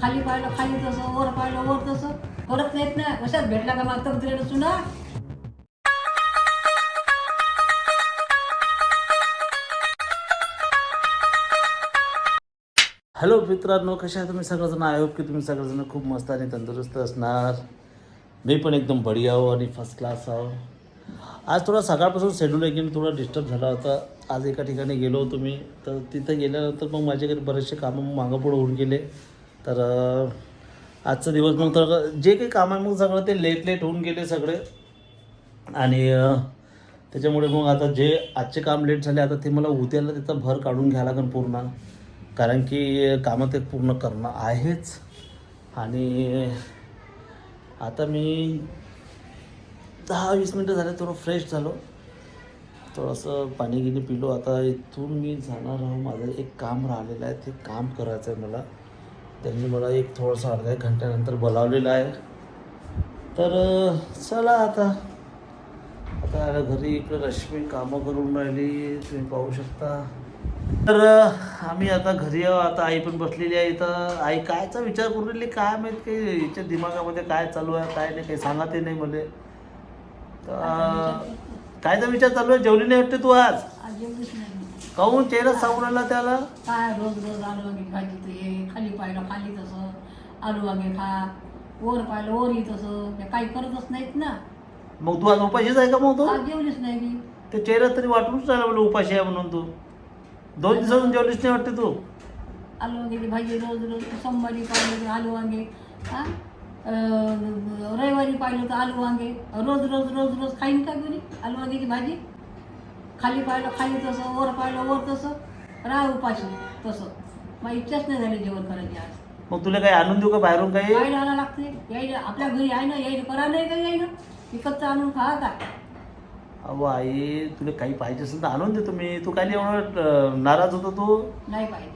खाली पाहिलं खाली तसं वर पाहिलं वर तसं. परत येत नाही. कशात भेटला का मागतं तिकडे सुना? हॅलो मित्रांनो कशा आहे तुम्ही सगळेजण? आय होप की तुम्ही सगळेजण खूप मस्त आणि तंदुरुस्त असणार. मी पण एकदम बढिया आहो आणि फर्स्ट क्लास आहो. आज थोडा सकाळपासून शेड्यूल एकदम थोडा डिस्टर्ब झाला होता. आज एका ठिकाणी गेलो होतो मी. तर तिथं गेल्यानंतर मग माझ्याकडे बरेचसे कामं मागं पुढं होऊन गेले. तर आजचा दिवस मग तर जे काही काम आहे मग सगळं ते लेट लेट होऊन गेले सगळे. आणि त्याच्यामुळे मग आता जे आजचे काम लेट झाले आता ते मला उद्याला त्याचा भर काढून घ्यावं लागेल पूर्ण. कारण की कामं ते पूर्ण करणं आहेच. आणि आता मी दहा वीस मिनटं झाले थोडं फ्रेश झालो. थोडंसं पाणी गिनी पिलो. आता इथून मी जाणार आहो. माझं एक काम राहिलेलं आहे ते काम करायचं आहे मला. त्यांनी मला एक थोडंसं अर्ध्या एक घंट्यानंतर बोलावलेलं आहे. तर चला आता. आता घरी इकडे रश्मी कामं करून राहिली तुम्ही पाहू शकता. तर आम्ही आता घरी आहो आता आई पण बसलेली आहे इथं. आई कायचा विचार करून राहिली? काय माहीत काही हिच्या दिमागामध्ये काय चालू आहे काय नाही काही सांगते नाही मला. तर कायचा विचार चालू आहे? जेवली नाही वाटते तू आज? काहून चेहरा सांगून राहिला त्याला? काय रोज रोज आलू वांगे खायची तर ये खाली पाहिलं खाली तसं आलू वांगे खा वर पाहिलं वरही तसं ते काही करतच नाहीत ना. मग तू आज उपाशीच आहे का मग तू? आज जेवलीच नाही मी. ते चेहरा तरी वाटूनच राहिला मला उपाशी आहे म्हणून तू. दोन दिवसातून जेवलीच नाही वाटते तू. आलू वांग्याची भाजी रोज रोज सोमवारी पाहिलं आलू वांगे हा? रविवारी पाहिलं तर आलू वांगे रोज रोज रोज रोज खाईन का कोणी? आलू वांग्याची भाजी? खाली पाहिलं खाली तसं वर पाहिलं वर तसं राह उपाशी तसं. मग इच्छाच नाही झाली जेवण करायची आज. मग तुला काही आणून देऊ का बाहेरून काही? यायला आणा लागते. यायला आपल्या घरी आहे ना यायला करा नाही का यायला विकतचं आणून खा का अहो आई तुला काही पाहिजे असेल तर आणून देतो मी तू काय एवढं अं, नाराज होतो तू? नाही पाहिजे.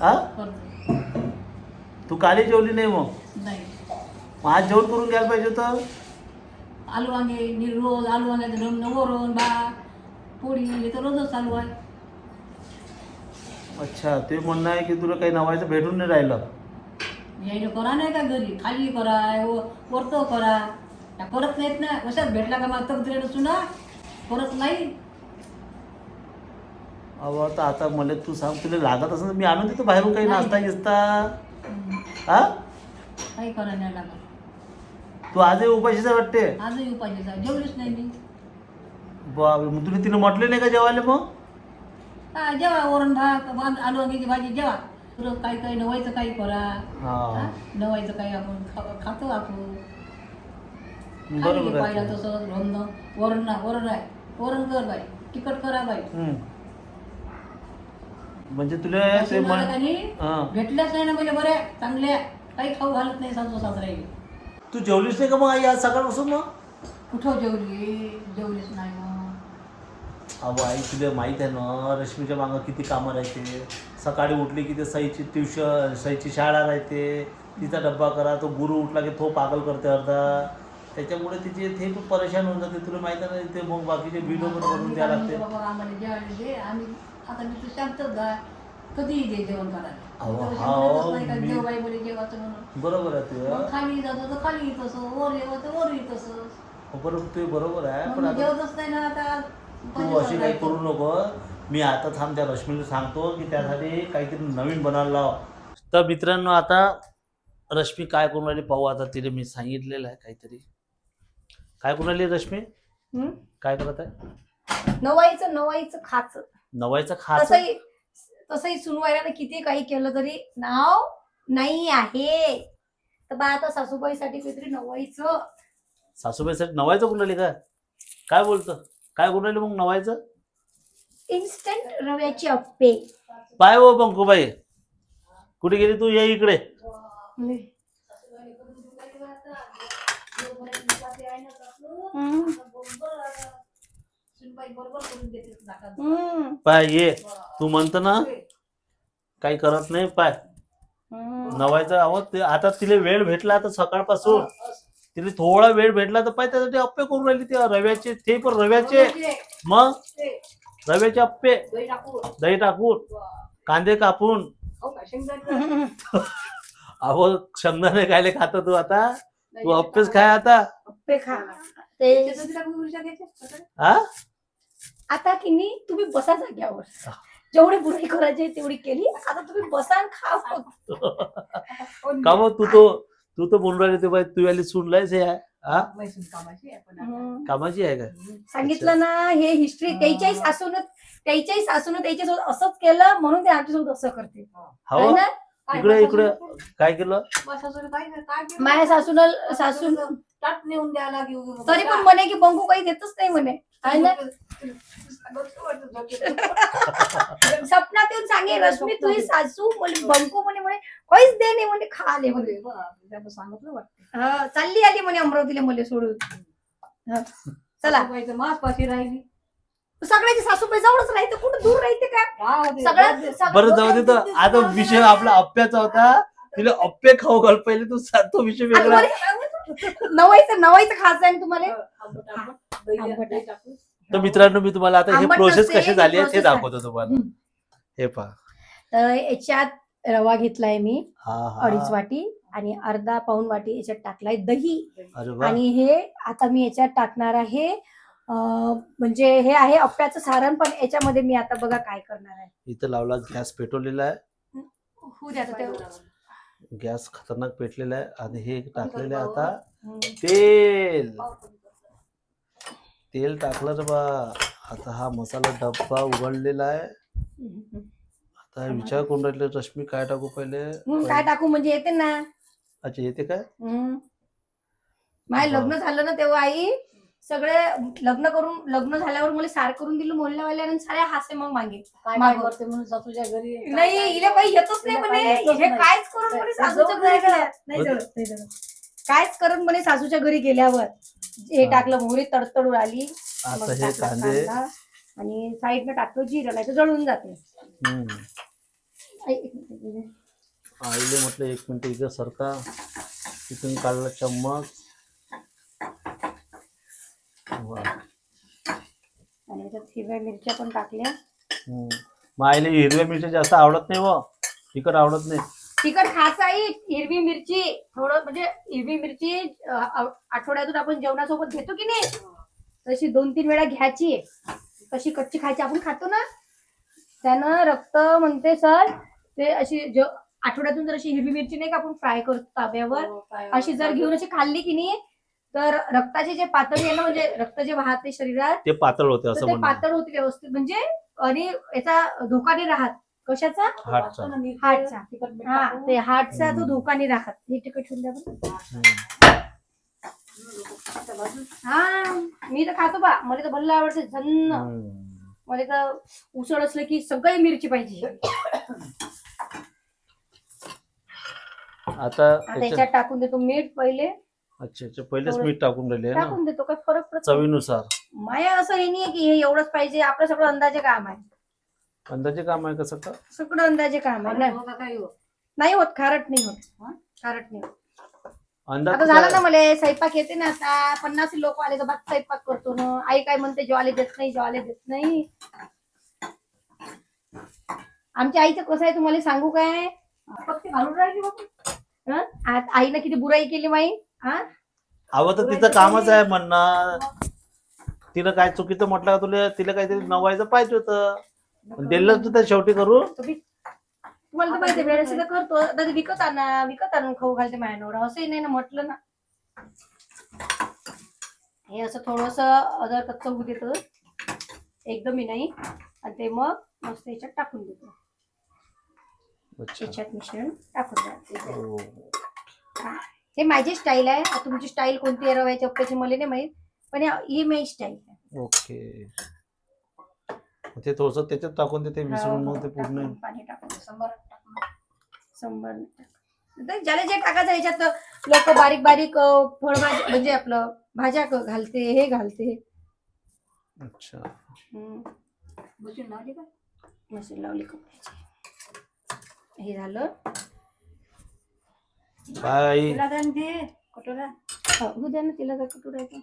हा करतो. तू काली जेवली नाही मग? नाही. मग आज जेवण करून घ्यायला पाहिजे होतं? आलू वांगे नि रोज आलू वांग्याचं वरण बा. पोळी हे तर रोजच चालू आहे. अच्छा ते म्हणणं आहे की तुला काही नवायचं भेटून नाही राहिलं? यायला करा नाही का घरी? खाली करा व- वरतो करा. त्या करत नाहीत ना. कशात भेटला का मग तकदीने सुना? करत नाही. अहो आता आता मला तू सांग तुला लागत असेल तर मी आणून देतो बाहेरून काही. नाश्ता गिस्ता. हा? काही करा नाही लागत. तू आजही उपाशीच वाटते? आजही उपाशी जा जेवलीच नाही मी. मग तुला तिने म्हटलं नाही का जेवायला मग? हा जेवा वरण भात वांग आलू वांग्याची भाजी जेवा. तुला काही काही नवायचं काही करा हा. हा? नवायचं काही आपण खा- खातो आपण. बरोबर आहे. पाहिलं तसं रमणं वरण ना वरण आहे. वरण कर बाई. तिखट करा बाई. हम्म. म्हणजे तुला ते असं म्हण मला काही हा. भेटल्याच नाही ना मला बऱ्या चांगल्या. काही खाऊ घालत नाही सासू सासरा. तू जेवलीस नाही का मग आई आज सकाळपासून मग? कुठं जेवली? जेवलीच नाही मग. अहो आई तुला माहीत आहे ना रश्मीच्या मागं किती कामं राहते. सकाळी उठली की ते सईची ट्युशन सईची शाळा राहते. तिचा डब्बा करा तो गुरु उठला की तो पागल करते अर्धा. त्याच्यामुळे तिचे ते पण परेशान होऊन जाते. तुला माहिती आहे ना ते मग बाकीचे व्हिडिओ पण बनवून द्यावं लागते. आम्ही आता मी तू शांतच कधीही दे जेवण करायला. बरोबर आहे मग खाली जातो तर खाली वर येवं तर वर तसं हो, बरोबर ते बरोबर आहे पण जेवतच नाही ना आता तू अशी काही करू नको मी आता थांब त्या रश्मीला सांगतो की त्यासाठी काहीतरी नवीन बनायला लाव. तर मित्रांनो आता रश्मी काय करून राहिली पाहू आता तिने मी सांगितलेलं आहे काहीतरी. काय करून राहिली रश्मी? काय करत आहे? नवाईचं नवाईचं खाच. नवायचं खास तसंही तसंही सुनवायला किती काही केलं तरी नाव नाही आहे. तर बा आता सासूबाईसाठी काहीतरी नवाईचं. सासूबाईसाठी नवायचं करून राहिली का? काय बोलतं? काय करून राहिली मग नवायचं? इन्स्टंट रव्याची अप्पे. पाय हो पंकुबाई. कुठे गेली तू? ये इकडे. पाय ये. तू म्हणतो ना काही करत नाही पाय. नवायचं आवाज ते आता तिला वेळ भेटला आता सकाळपासून. तिला थोडा वेळ भेटला तर पाय त्यासाठी अप्पे करून राहिली ते रव्याचे ते पण रव्याचे. मग? रव्याचे अप्पे. दही टाकून. कांदे कापून. अहो शेंगदाणे खायला खातो तू आता. तू अप्पेच खाय आता. अप्पे खा. ते. हा? आता की नाही तुम्ही बसा जाग्यावर. जेवढी बुराई करायची तेवढी केली. आता तुम्ही बसा आणि खा का मग तू तो तू तर बोलून राहिली ते बाई तू याली सुनलायच हे हा? कामाची आहे पण आता. हम्म. कामाची आहे का? सांगितलं ना हे हिस्ट्री त्याच्याही सासून त्याच्याही सासून त्याच्यासोबत असंच केलं म्हणून ते आमच्यासोबत असं करते. हो. है? ना? काय इकडे. इकडे काय केलं? काय केलं? माझ्या सासून सासून ताट नेऊन द्यायला घेऊ तरी पण म्हणे की बंकू काही देतच नाही म्हणे. आहे ना सपनात येऊन सांगे रश्मी तुझी सासू म्हणे बंकू म्हणे म्हणे काहीच दे नाही म्हणे खा आले म्हणे. सांगितलं वाटतं. हा, चालली आली म्हणे अमरावतीला मला सोडून. हा. चला. मास पाशी राहिली. सगळ्याची सासूबाई जवळच राहते कुठं दूर राहते का? सगळ्यात सगळं- बरं जाऊ दे तर. आता विषय आपला अप्प्याचा होता. तिला अप्पे खाऊ घाल पहिले तू तो विषय वेगळा. नवायचं नवायचं खायचं आहे. तुम्हाला. तर मित्रांनो मी तुम्हाला आता हे आंबट प्रोसेस नसते, कशी झाली आहे ते process आहे. दाखवतो तुम्हाला. हम्म. हे पहा. तर याच्यात रवा घेतलाय मी हा हा. अडीच वाटी आणि अर्धा पाऊन वाटी याच्यात टाकलाय दही. अरे वा. आणि हे आता मी याच्यात टाकणार आहे अं, म्हणजे हे आहे अप्प्याचं सारण पण याच्यामध्ये मी आता बघा काय करणार आहे. इथं लावला गॅस पेटवलेला आहे. होऊ द्या आता ते- गॅस खतरनाक पेटलेला आहे आणि हे टाकलेलं आहे आता. तेल तेल टाकलं रे बा आता हा मसाला डब्बा उघडलेला आहे आता विचार करून राहिले रश्मी काय टाकू पहिले काय टाकू म्हणजे येते ना अच्छा येते काय हम्म. माझे बरं. लग्न झालं ना तेव्हा आई सगळे लग्न करून लग्न झाल्यावर मला सार करून दिलं मोहल्ल्यावाल्यानं सारे हासे मग मागे काय काय मागं. करते म्हणून सासूच्या घरी नाही इले काही येतच नाही इले म्हणे काही येतच हे नाही. कायच करून म्हणे सासूच्या घरी नाही गेल्या नाही जवळ, नाही जवळ. कायच करून म्हणे सासूच्या घरी गेल्यावर हे हा. टाकलं मोहरी तडतडून आली मग आता हे टाकला कांदे कांदा आणि साईडनं टाकतो जिरं नाही तर जळून जाते हम्म. आई, एक मिनिट, एक मिनिट. आईले म्हटलं एक मिनिट इकडे सरका तिथून काढला चम्मच. आणि हिरव्या मिरच्या पण टाकल्या. हिरव्या मिरच्या जास्त आवडत नाही व? तिखट आवडत नाही. तिखट खायचं आई हिरवी मिरची थोडं म्हणजे हिरवी मिरची अ, आ- आठवड्यातून आपण जेवणासोबत घेतो की नाही? तशी दोन तीन वेळा घ्यायची. तशी कच्ची खायची आपण खातो ना? त्यानं रक्त म्हणते सर ते अशी ज- आठवड्यातून जर अशी हिरवी मिरची नाही का आपण फ्राय करतो ताब्यावर? हो, अशी जर घेऊन अशी खाल्ली की नाही तर रक्ताचे जे पातळी आहे ना म्हणजे रक्त जे वाहते शरीरात ते पातळ होते तर असं म्हणणं पातळ होते व्यवस्थित म्हणजे आणि याचा धोका नाही राहत कशाचा हार्टचा हार्टचा. हा. ते हार्टचा तो हम्म. धोका नाही राहत हे तिकट ठेवून द्या बरं. हम्म. हा मी तर खातो बा मला तर भल्ला आवडते झन्न हम्म. मला तर उसळ असलं की सगळी मिरची पाहिजे आता आता त्याच्यात याच्यात टाकून देतो मीठ पहिले अच्छा अच्छा. पहिलेच मीठ टाकून राहिले ना? टाकून देतो काय फरक पडत चवीनुसार. माया असं हे नाही की हे एवढंच पाहिजे आपलं सगळं अंदाजे काम आहे. अंदाजे काम आहे कसं का सगळं? अंदाजे काम आहे ना? काय हो. नाही होत खारट नाही होत. हा? खारट नाही होत. अंदाज आता झालं ना मला स्वयंपाक येते ना आता. पन्नास लोक आले तर भात स्वयंपाक करतो ना. आई काय म्हणते ज्वाले देत नाही ज्वाले देत नाही. आमच्या आईचं कसं आहे तुम्हाला सांगू काय? फक्त घालून राहिली बाबा. हं? आईनं किती बुराई केली माई? हा? अहो तर तिचं कामच आहे म्हणणं. तिनं काय चुकीचं म्हटलं का तुला? तिला काहीतरी नवायचं पाहिजे होतं. पण दिलं तर शेवटी करू. तुम्ही तुम्हाला तर माहिती वेळ असेल तर करतो. ते विकत आणा विकत आणून खाऊ घालते माझ्यावर असंही नाही ना म्हटलं ना. हे असं थोडस अदर कच्चं होऊ देतं. एकदमही नाही. आणि ते मग मस्त याच्यात टाकून देतो. अच्छा. याच्यात मिश्रण टाकून द्या. हो. हा. हे माझी स्टाईल आहे. तुमची स्टाईल कोणती आहे रव्याच्या अप्प्याची मला नाही माहीत पण हे- ही माझी स्टाईल आहे. ओके. ते थोडस त्याच्यात टाकून देते मिसळून मग ते पूर्ण. टाकून पाणी टाकून शंभर टाकून. शंभर तर ज्याला जे टाकायचं याच्यात लोक बारीक बारीक अं, फळभाजी म्हणजे आपलं भाज्या क- घालते हे घालते. अच्छा. हम्म. मशीन लावली का? मशीन लावली कपड्याची. हे झालं. काय आई तिला द्या ना ते कटोरा हो, होऊ द्या ना तिला काय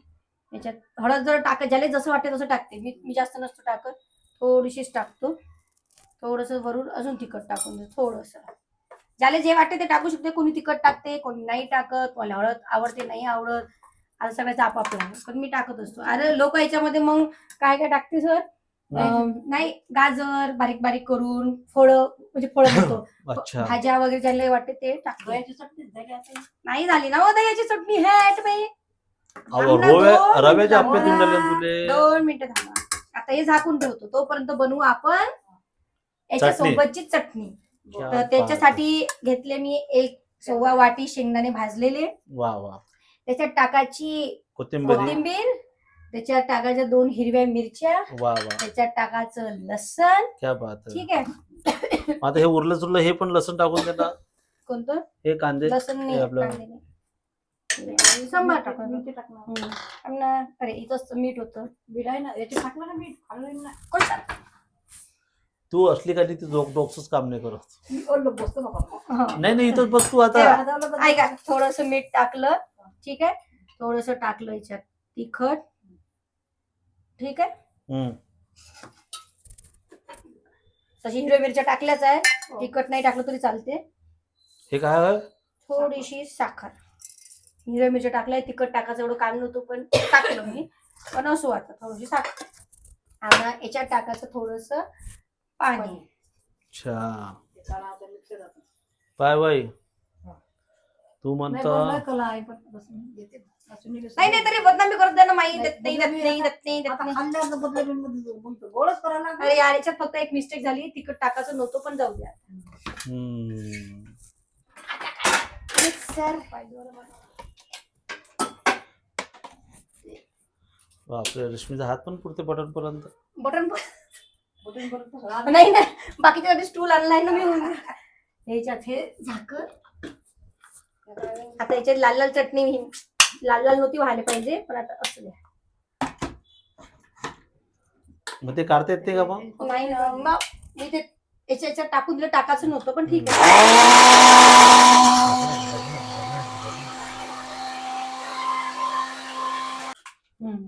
याच्यात हळद जर टाक ज्याला जसं वाटते तसं टाकते. मी मी जास्त नसतो टाकत. थोडीशीच टाकतो. थोडंसं वरून अजून तिखट टाकून थोडस थोडंसं. ज्याला जे वाटते ते टाकू शकते. कोणी तिखट टाकते कोणी नाही टाकत. कोणाला हळद आवडते नाही आवडत. आता सगळ्याचा आपापला आहे. पण मी टाकत असतो. अरे लोक याच्यामध्ये मग काय काय टाकते सर? नाही. गाजर बारीक बारीक करून फळं म्हणजे फळं अच्छा. भाज्या वगैरे ज्याला वाटते ते टाकतो. दह्याची चटणी झाली आता नाही झाली ना हो दह्याची चटणी हॅट बाई. अहो, थांब ना, रव्या दोन रव्याचे मिनिटं आप्पे देऊन थांबा. राहिले तुले दोन मिनिटं थांबा. आता हे झाकून ठेवतो. तोपर्यंत बनवू आपण याच्या चटणी. सोबतची चटणी. क्या तर बात त्याच्यासाठी घेतले मी एक सव्वा वाटी शेंगदाणे भाजलेले. वा वा. त्याच्यात टाकायची कोथिंबीर. कोथिंबीर. त्याच्यात टाकायच्या दोन हिरव्या मिरच्या वा वा. त्याच्यात टाकायचं लसण. क्या बात आहे. ठीक आहे. आता हे उरलं सुरलं हे पण लसूण टाकून देता. कोणतं? हे कांदे लसण नाही हे आपलं- कांदे नाही. सांबार. मिरची टाकणार. अरे इथंच मीठ होतं. मीठ आहे ना याची टाकलं ना मीठ. खाल्लं ना. कोणतं? तू असली का ती जोक डोकच काम नाही करत. मी ओल्लो बसतो बाबा. हा. नाही नाही इथंच बस तू आता. ऐका थोडस मीठ टाकलं. ठीक आहे. थोडस टाकलं याच्यात तिखट. ठीक आहे? हम्म. तशी हिरव्या मिरच्या टाकल्याच आहे. तिखट नाही टाकलं तरी चालते. हे काय आहे थोडीशी साखर. हिरव्या मिरच्या टाकल्या तिखट टाकायचं एवढं काम नव्हतं पण टाकलं मी. पण असो आता थोडीशी साखर. आणि याच्यात टाकायचं थोडस पाणी. अच्छा. ते काढा आता मिक्सर जातं. बाय बाय तू म्हणता नाही कला आहे पण बसून घेते. बसून गेले नाही नाही तरी बदनामी करत द्या ना माई देत नाही देत नाही देत नाही देत आता नाही करायला लागला. अरे यार याच्यात फक्त एक मिस्टेक झाली तिखट टाकायचं नव्हतं पण जाऊ द्या हम्म. मिक्सर बापरे रश्मीचा हात पण पुरते बटन पर्यंत बटन बटन. नाही नाही बाकीच्या स्टूल आणलाय ना मी ह्याच्यात हे झाकण आता याच्यात लाल लाल चटणी लाल लाल नव्हती व्हायला पाहिजे पण आता असं द्या. मग ते काढता येते का मग? नाही ना मग मी ते याच्या याच्यात टाकून दिलं टाकायचं नव्हतं पण ठीक आहे. हम्म.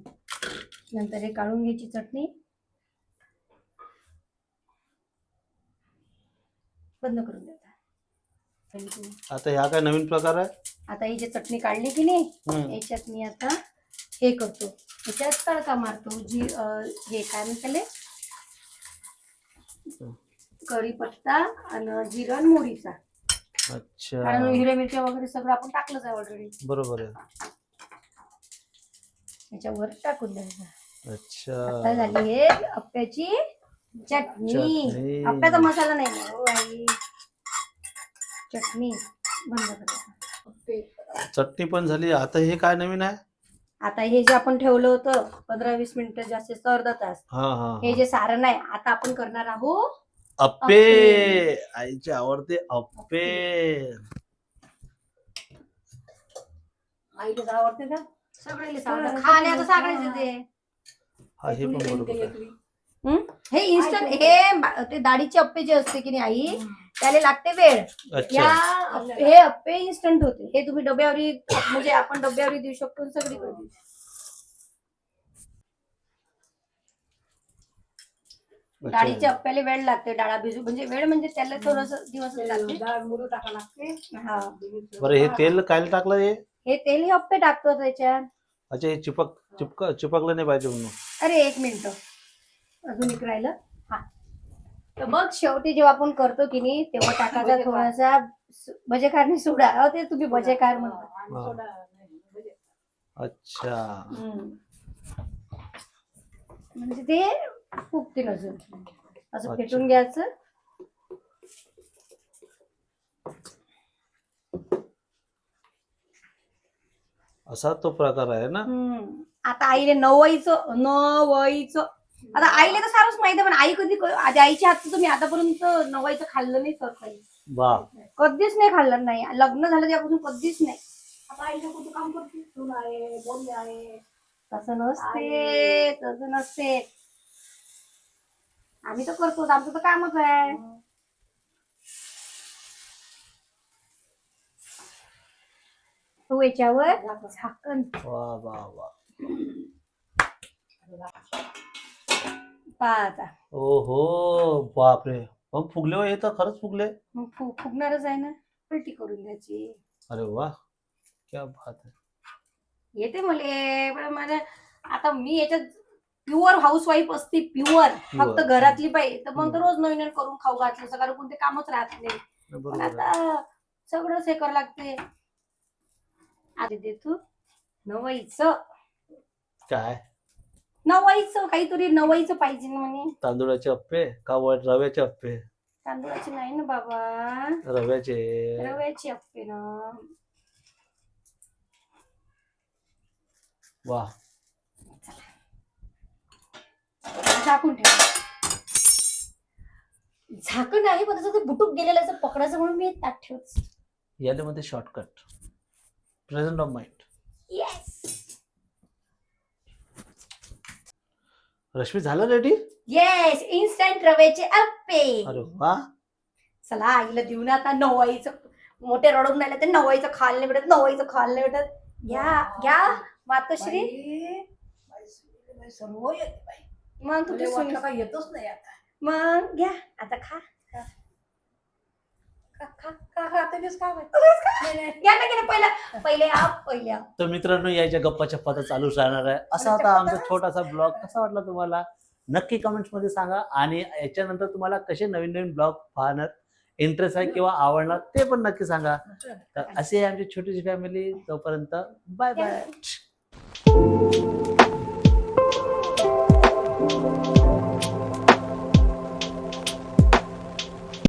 नंतर हे काढून घ्यायची चटणी. बंद करून देता. आता ह्या काय नवीन प्रकार आहे? आता ही जी चटणी काढली की नाही. याच्यात मी आता हे करतो. याच्यात तडका मारतो जी अं, हे काय म्हणते त्याले? कढीपत्ता आणि जिरं आणि मोहरीचा. अच्छा. कारण हिरव्या मिरच्या वगैरे सगळं आपण टाकलंच आहे ऑलरेडी बरोबर आहे. याच्यावर टाकून द्यायचं. अच्छा. आता झाली हे अप्प्याची चटणी. चटणी. अप्प्याचा मसाला नाही हो आई. चटणी बंद करूया चटणी पण झाली. आता हे काय नवीन आहे? आता हे जे आपण ठेवलं होतं पंधरा वीस मिनिटं जास्तीत अर्धा तास. हा हा हे. जे सारण आहे आता आपण करणार आहोत अप्पे. अप्पे. आईचे आवडते अप्पे. आईला आवडते का सगळे खाण्याचं सगळेच ते हा हे पण बरोबर आहे. हं? हे इन्स्टंट हे बा- ते दाढीचे अप्पे जे असते की नाही आई? त्याला लागते वेळ. या हे अप्पे इन्स्टंट होते. हे तुम्ही डब्यावरी म्हणजे आपण डब्यावरी देऊ शकतो देऊ शकतो. डाळीच्या अप्प्याला वेळ लागते डाळा भिजू. म्हणजे वेळ म्हणजे त्याला थोडस दिवस लागते. डाळ मुरू टाका लागते. हा. बरं हे तेल काय टाकलं हे? हे तेल हे अप्पे टाकतो त्याच्यात. अच्छा हे चिपक चिपक चिपकलं नाही पाहिजे म्हणून. अरे एक मिनिट. अजून एक राहिलं. हा. तर मग शेवटी जेव्हा आपण करतो की नाही तेव्हा टाकायचा थोडासा सु- भजेकार नाही सोडा. अहो ते तुम्ही भजेकार म्हणता. म्हणजे अच्छा. म्हणजे ते फुगतील अजून. असं अच्छा. फेटून घ्यायचं. असा तो प्रकार आहे ना? हम्म. आता आईले नवईचं नवईचं. आता आईला तर सारंच माहिती आहे पण आई कधी आधी आईच्या हातचं तुम्ही आतापर्यंत नवईचं खाल्लं नाही सर काही वा कधीच नाही खाल्लं नाही. लग्न झालं त्यापासून कधीच नाही. आता आईला कुठं काम करते? सून आहे बोलले आहे. तसं नसते तसं नसते. आम्ही तर करतोच. आमचं तर कामच आहे. तू याच्यावर झाकण. वा वा वा. पाहता. ओहो बापरे. मग फुगले हो हे तर खरंच फुगले? मग फु- फुगणारच आहे ना. उलटी करून घ्यायची अरे वा. क्या बात आहे. येते मले पण मला आता मी याच्यात प्युअर हाऊसवाईफ असते प्युअर फक्त Pure. घरातली पाहिजे तर मग तर. रोज नवीन नवीन करून खाऊ घातलं सकाळी कोणते कामच राहत नाही. पण बरोबर आहे. आता सगळंच हे करावं लागते. आधी दे तू. नवाईचं. काय? नवाईचं काहीतरी नवाईचं पाहिजे ना म्हणे. तांदूळाचे अप्पे? का व- रव्याचे अप्पे? तांदूळाची नाही ना बाबा. रव्याचे. रव्याची अप्पे ना. वा. झाकून ठेव. झाकण आहे पण त्याचं ते बुटूक गेलेलं असं पकडायचं म्हणून मी ताट ठेवत. याले मध्ये shortcut presence of mind yes Rashmi झालं रेडी येस इन्स्टंट रव्याचे अप्पे. अरे वा. चला आईला देऊ ना आता नवाईचं मोठे रडून राहिले ते नवाईचं खायला नाही भेटत नवाईचं खायला नाही भेटत. घ्या घ्या मातोश्री. सर्व येते बाई. मग तुझे मला सुनी वाटलं काय येतच नाही आता. मग घ्या आता खा खा ना ना पहिला पहिले आप पहिले आप तर मित्रांनो याच्या गप्पा चप्पा तर चालूच राहणार आहे असा होता आमचा छोटासा ब्लॉग कसा वाटला तुम्हाला? नक्की कमेंट्समध्ये सांगा. आणि याच्यानंतर तुम्हाला कसे नवीन नवीन ब्लॉग पाहणार इंटरेस्ट आहे किंवा आवडणार ते पण नक्की सांगा. तर अशी आहे आमची छोटीशी फॅमिली तोपर्यंत बाय बाय